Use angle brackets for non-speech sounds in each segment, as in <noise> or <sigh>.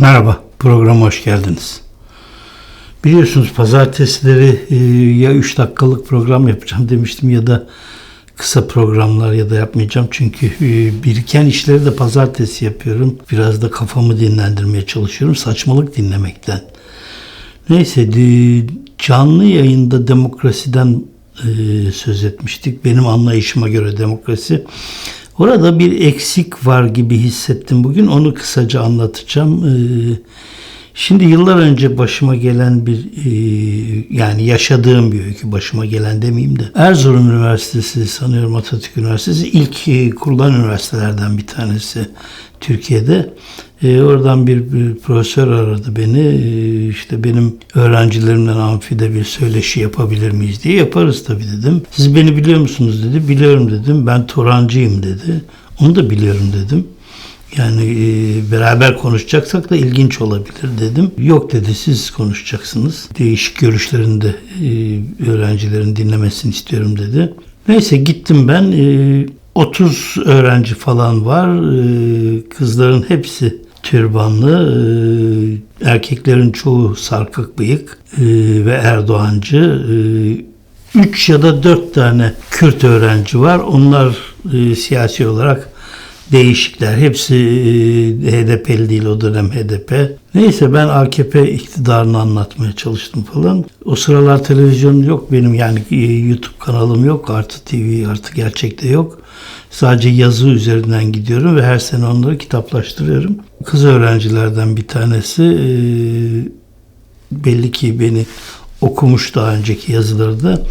Merhaba, programa hoş geldiniz. Biliyorsunuz pazartesileri e, ya 3 dakikalık program yapacağım demiştim ya da kısa programlar ya da yapmayacağım. Çünkü e, biriken işleri de pazartesi yapıyorum. Biraz da kafamı dinlendirmeye çalışıyorum saçmalık dinlemekten. Neyse canlı yayında demokrasiden e, söz etmiştik. Benim anlayışıma göre demokrasi. Orada bir eksik var gibi hissettim bugün. Onu kısaca anlatacağım. Ee, Şimdi yıllar önce başıma gelen bir e, yani yaşadığım bir öykü başıma gelen demeyeyim de Erzurum Üniversitesi sanıyorum Atatürk Üniversitesi ilk e, kurulan üniversitelerden bir tanesi Türkiye'de. E, oradan bir, bir profesör aradı beni. E, işte benim öğrencilerimden amfide bir söyleşi yapabilir miyiz diye yaparız tabii dedim. Siz beni biliyor musunuz dedi. Biliyorum dedim. Ben Turancıyım dedi. Onu da biliyorum dedim. Yani e, beraber konuşacaksak da ilginç olabilir dedim. Yok dedi siz konuşacaksınız. Değişik görüşlerini de e, öğrencilerin dinlemesini istiyorum dedi. Neyse gittim ben. E, 30 öğrenci falan var. E, kızların hepsi türbanlı. E, erkeklerin çoğu sarkık bıyık e, ve Erdoğancı. E, 3 ya da 4 tane Kürt öğrenci var. Onlar e, siyasi olarak değişikler. Hepsi e, HDP'li değil o dönem HDP. Neyse ben AKP iktidarını anlatmaya çalıştım falan. O sıralar televizyon yok benim yani e, YouTube kanalım yok. Artı TV artı gerçekte yok. Sadece yazı üzerinden gidiyorum ve her sene onları kitaplaştırıyorum. Kız öğrencilerden bir tanesi e, belli ki beni okumuş daha önceki yazıları da.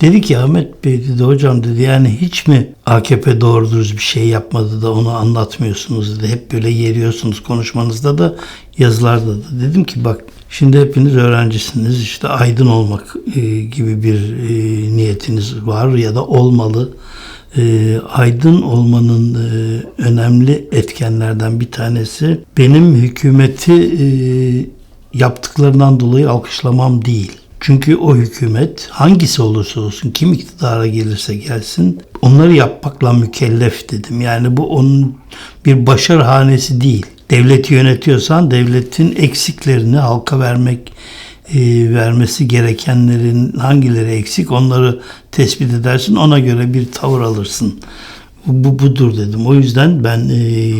Dedi ki Ahmet Bey dedi hocam dedi yani hiç mi AKP doğru dürüst bir şey yapmadı da onu anlatmıyorsunuz dedi. Hep böyle yeriyorsunuz konuşmanızda da yazılarda da. Dedim ki bak şimdi hepiniz öğrencisiniz işte aydın olmak e, gibi bir e, niyetiniz var ya da olmalı. E, aydın olmanın e, önemli etkenlerden bir tanesi benim hükümeti e, yaptıklarından dolayı alkışlamam değil. Çünkü o hükümet hangisi olursa olsun kim iktidara gelirse gelsin onları yapmakla mükellef dedim. Yani bu onun bir başarı hanesi değil. Devleti yönetiyorsan devletin eksiklerini halka vermek e, vermesi gerekenlerin hangileri eksik onları tespit edersin ona göre bir tavır alırsın. Bu budur dedim. O yüzden ben e,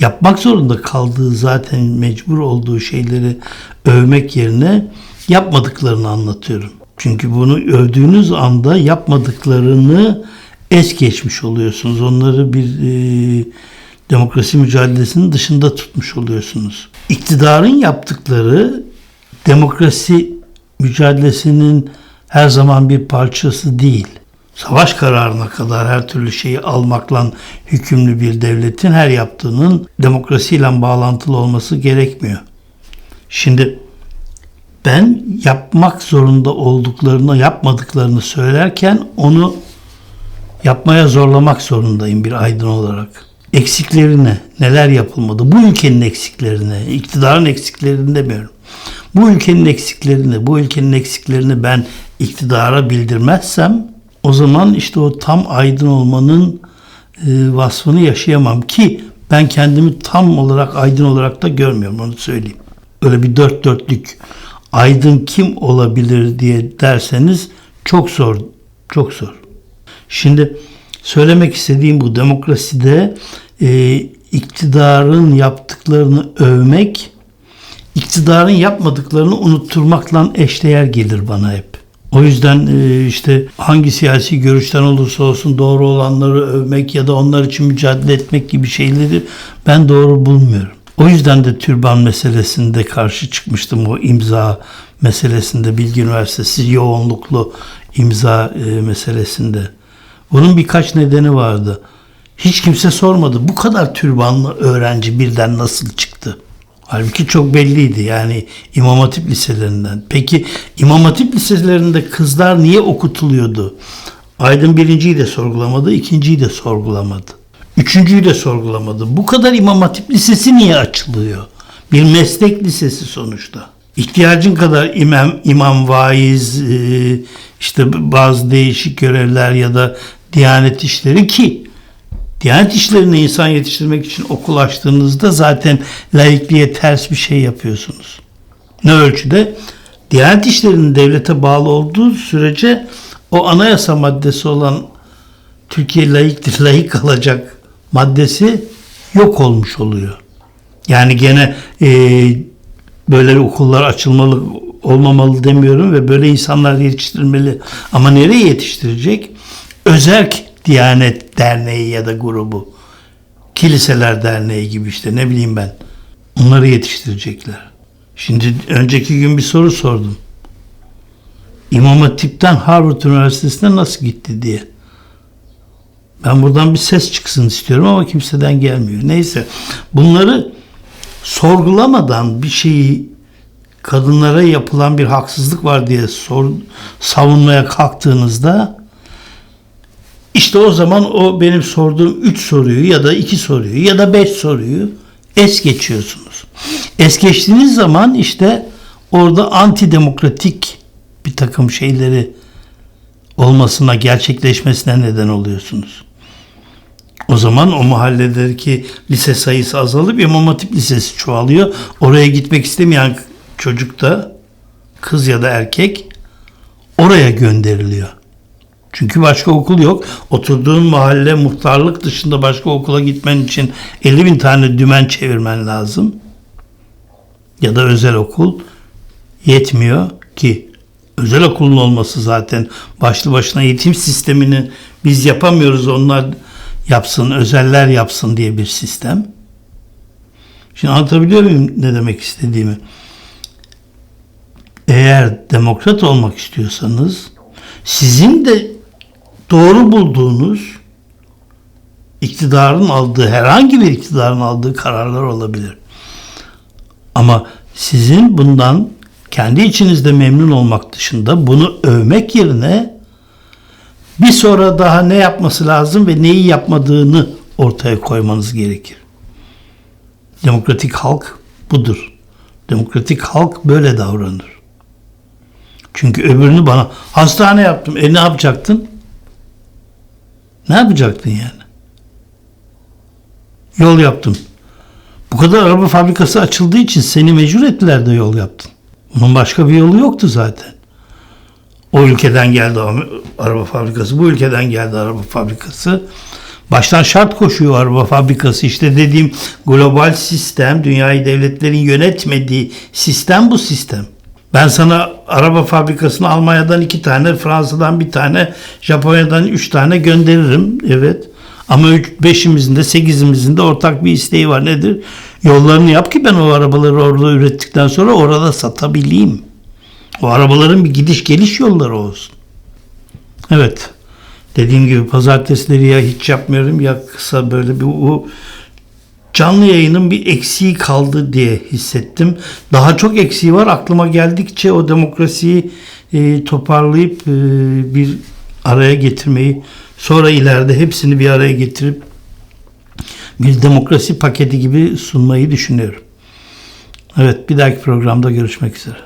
yapmak zorunda kaldığı zaten mecbur olduğu şeyleri övmek yerine yapmadıklarını anlatıyorum. Çünkü bunu övdüğünüz anda yapmadıklarını es geçmiş oluyorsunuz. Onları bir e, demokrasi mücadelesinin dışında tutmuş oluyorsunuz. İktidarın yaptıkları demokrasi mücadelesinin her zaman bir parçası değil. Savaş kararına kadar her türlü şeyi almakla hükümlü bir devletin her yaptığının demokrasiyle bağlantılı olması gerekmiyor. Şimdi ben yapmak zorunda olduklarını yapmadıklarını söylerken onu yapmaya zorlamak zorundayım bir aydın olarak. Eksiklerine, neler yapılmadı, bu ülkenin eksiklerine, iktidarın eksiklerini demiyorum. Bu ülkenin eksiklerini, bu ülkenin eksiklerini ben iktidara bildirmezsem o zaman işte o tam aydın olmanın e, vasfını yaşayamam ki ben kendimi tam olarak aydın olarak da görmüyorum onu söyleyeyim. Öyle bir dört dörtlük aydın kim olabilir diye derseniz çok zor, çok zor. Şimdi söylemek istediğim bu demokraside e, iktidarın yaptıklarını övmek, iktidarın yapmadıklarını unutturmakla eşdeğer gelir bana hep. O yüzden e, işte hangi siyasi görüşten olursa olsun doğru olanları övmek ya da onlar için mücadele etmek gibi şeyleri ben doğru bulmuyorum. O yüzden de türban meselesinde karşı çıkmıştım o imza meselesinde Bilgi Üniversitesi yoğunluklu imza e, meselesinde. Bunun birkaç nedeni vardı. Hiç kimse sormadı. Bu kadar türbanlı öğrenci birden nasıl çıktı? Halbuki çok belliydi yani İmam Hatip liselerinden. Peki İmam Hatip liselerinde kızlar niye okutuluyordu? Aydın birinciyi de sorgulamadı, ikinciyi de sorgulamadı. Üçüncüyü de sorgulamadı. Bu kadar İmam Hatip Lisesi niye açılıyor? Bir meslek lisesi sonuçta. İhtiyacın kadar imam, imam vaiz, e, işte bazı değişik görevler ya da diyanet işleri ki Diyanet işlerine insan yetiştirmek için okul açtığınızda zaten laikliğe ters bir şey yapıyorsunuz. Ne ölçüde? Diyanet işlerinin devlete bağlı olduğu sürece o anayasa maddesi olan Türkiye layıktır, layık <laughs> kalacak maddesi yok olmuş oluyor. Yani gene e, böyle okullar açılmalı olmamalı demiyorum ve böyle insanlar yetiştirmeli. Ama nereye yetiştirecek? Özerk Diyanet Derneği ya da grubu. Kiliseler Derneği gibi işte ne bileyim ben. Onları yetiştirecekler. Şimdi önceki gün bir soru sordum. İmam Hatip'ten Harvard Üniversitesi'ne nasıl gitti diye. Ben buradan bir ses çıksın istiyorum ama kimseden gelmiyor. Neyse bunları sorgulamadan bir şeyi kadınlara yapılan bir haksızlık var diye sor, savunmaya kalktığınızda işte o zaman o benim sorduğum 3 soruyu ya da 2 soruyu ya da 5 soruyu es geçiyorsunuz. Es geçtiğiniz zaman işte orada antidemokratik bir takım şeyleri olmasına, gerçekleşmesine neden oluyorsunuz. O zaman o mahalledeki lise sayısı azalıp İmam Hatip Lisesi çoğalıyor. Oraya gitmek istemeyen çocuk da kız ya da erkek oraya gönderiliyor. Çünkü başka okul yok. Oturduğun mahalle muhtarlık dışında başka okula gitmen için 50 bin tane dümen çevirmen lazım. Ya da özel okul yetmiyor ki özel okulun olması zaten başlı başına eğitim sistemini biz yapamıyoruz onlar yapsın, özeller yapsın diye bir sistem. Şimdi anlatabiliyor muyum ne demek istediğimi? Eğer demokrat olmak istiyorsanız sizin de doğru bulduğunuz iktidarın aldığı herhangi bir iktidarın aldığı kararlar olabilir. Ama sizin bundan kendi içinizde memnun olmak dışında bunu övmek yerine bir sonra daha ne yapması lazım ve neyi yapmadığını ortaya koymanız gerekir. Demokratik halk budur. Demokratik halk böyle davranır. Çünkü öbürünü bana hastane yaptım. E ne yapacaktın? Ne yapacaktın yani? Yol yaptım. Bu kadar araba fabrikası açıldığı için seni mecbur ettiler de yol yaptın. Bunun başka bir yolu yoktu zaten. O ülkeden geldi araba fabrikası, bu ülkeden geldi araba fabrikası. Baştan şart koşuyor araba fabrikası. İşte dediğim global sistem, dünyayı devletlerin yönetmediği sistem bu sistem. Ben sana araba fabrikasını Almanya'dan iki tane, Fransa'dan bir tane, Japonya'dan üç tane gönderirim. Evet. Ama üç, beşimizin de sekizimizin de ortak bir isteği var. Nedir? Yollarını yap ki ben o arabaları orada ürettikten sonra orada satabileyim. O arabaların bir gidiş geliş yolları olsun. Evet. Dediğim gibi pazartesileri ya hiç yapmıyorum ya kısa böyle bir o canlı yayının bir eksiği kaldı diye hissettim. Daha çok eksiği var. Aklıma geldikçe o demokrasiyi e, toparlayıp e, bir araya getirmeyi sonra ileride hepsini bir araya getirip bir demokrasi paketi gibi sunmayı düşünüyorum. Evet bir dahaki programda görüşmek üzere.